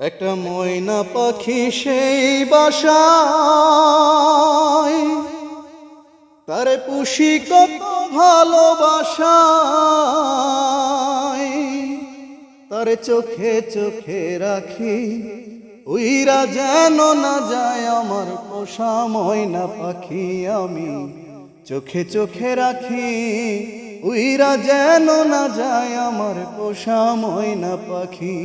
একটা ময়না পাখি সেই বাসায়। তারে পুষি কত ভালোবাসায়। তারে চোখে চোখে রাখি, উইরা যেন না যায় আমার পোষা ময়না পাখি আমি। চোখে চোখে রাখি, উইরা যেন না যায় আমার পোষা ময়না পাখি।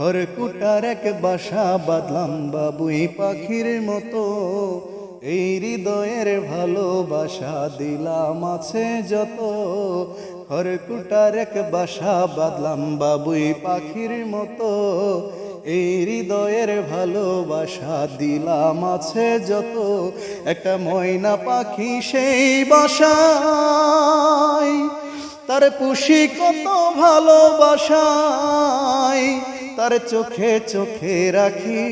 খড়কুটার এক বাসা বাঁধলাম বাবুই পাখির মতো। এই হৃদয়ের ভালোবাসা দিলাম আছে যত। খড়কুটার এক বাসা বাঁধলাম বাবুই পাখির মতো। এই হৃদয়ের ভালোবাসা দিলাম আছে যত। একটা ময়না পাখি সেই বাসায়। তার পুষি কত ভালোবাসায়। তার চোখে চোখে রাখি,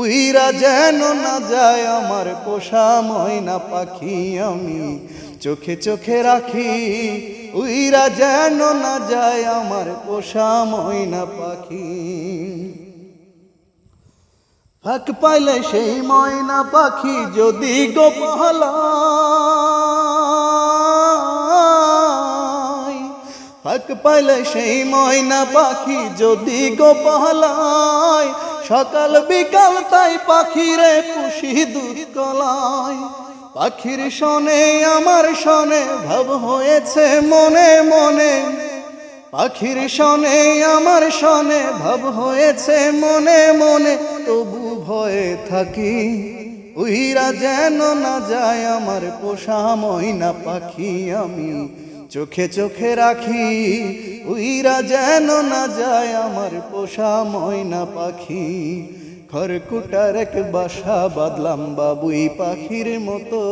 উইরা যেন না যায় আমার পোষা ময়না পাখি আমি। চোখে চোখে রাখি, উইরা যেন না যায় আমার পোষা ময়না পাখি। ফাঁক পাইলে সেই ময়না পাখি যদি গোপালা ফাঁক পাইলে সেই ময়না পাখি যদি গোপালায়, সকাল বিকাল তাই পাখিরে পুষি দুধ কলায়। পাখির শনে, আমার শনে, ভাব হয়েছে মনে মনে। পাখির শনে, আমার শনে, ভাব হয়েছে মনে মনে। তবু ভয়ে থাকি, উইরা যেন না যায় আমার পোষা ময়না পাখি আমি। চোখে চোখে রাখি, উইরা যেন না যায় আমার পোষা ময়না পাখি। খড়কুটার এক বাসা বাদলাম বাবুই পাখির মতো,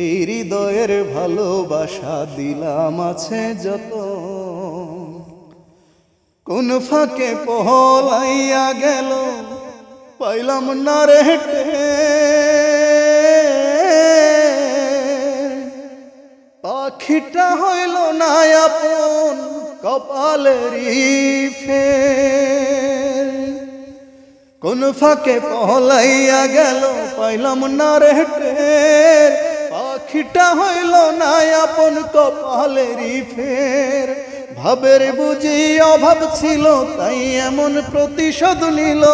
এই হৃদয়ের ভালোবাসা দিলাম আছে যত। কোন ফাঁকে পহলাইয়া গেল, পাইলাম না রে পাখিটা হইল না আপন কপালেরই ফের। কোন ফাঁকে পহলাইয়া গেল, পাইলাম না রে। পাখিটা হইল না আপন কপালেরই ফের। ভাবের বুঝি অভাব ছিল, তাই এমন প্রতিশোধ নিল।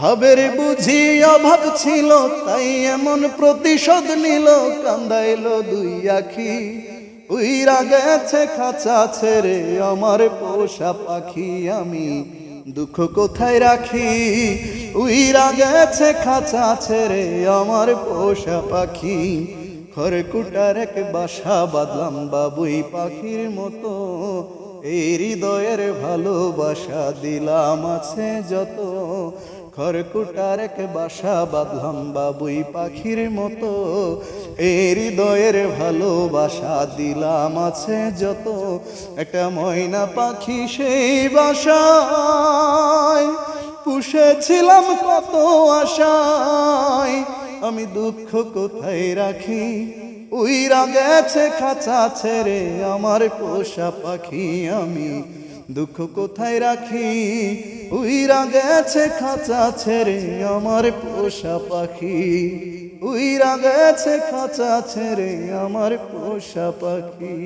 ভাবের বুঝি অভাব ছিল, তাই এমন প্রতিশোধ নিল, কান্দাইল দুই আখি। উইরা গেছে খাঁচা ছেড়ে আমার পোষা পাখি আমি, দুঃখ কোথায় রাখি? উইরা গেছে খাঁচা ছেড়ে আমার পোষা পাখি, খড়কুটার এক বাসা বাঁধলাম বাবুই পাখির মতো। এই হৃদয়ের ভালোবাসা দিলাম আছে যত খড়কুটার এক বাসা বাঁধলাম বাবুই পাখির মতো। এই হৃদয়ের ভালোবাসা দিলাম আছে যত। একটা ময়না পাখি সেই বাসায়। পুষেছিলাম কত আশায়। আমি দুঃখ কোথায় রাখি? উইরা গেছে খাঁচা ছেড়ে আমার পোষা পাখি আমি। দুঃখ কোথায় রাখি? উইরা গেছে খাঁচা ছেড়ে আমার পোষা পাখি। উইরা গেছে খাঁচা ছেড়ে আমার পোষা পাখি।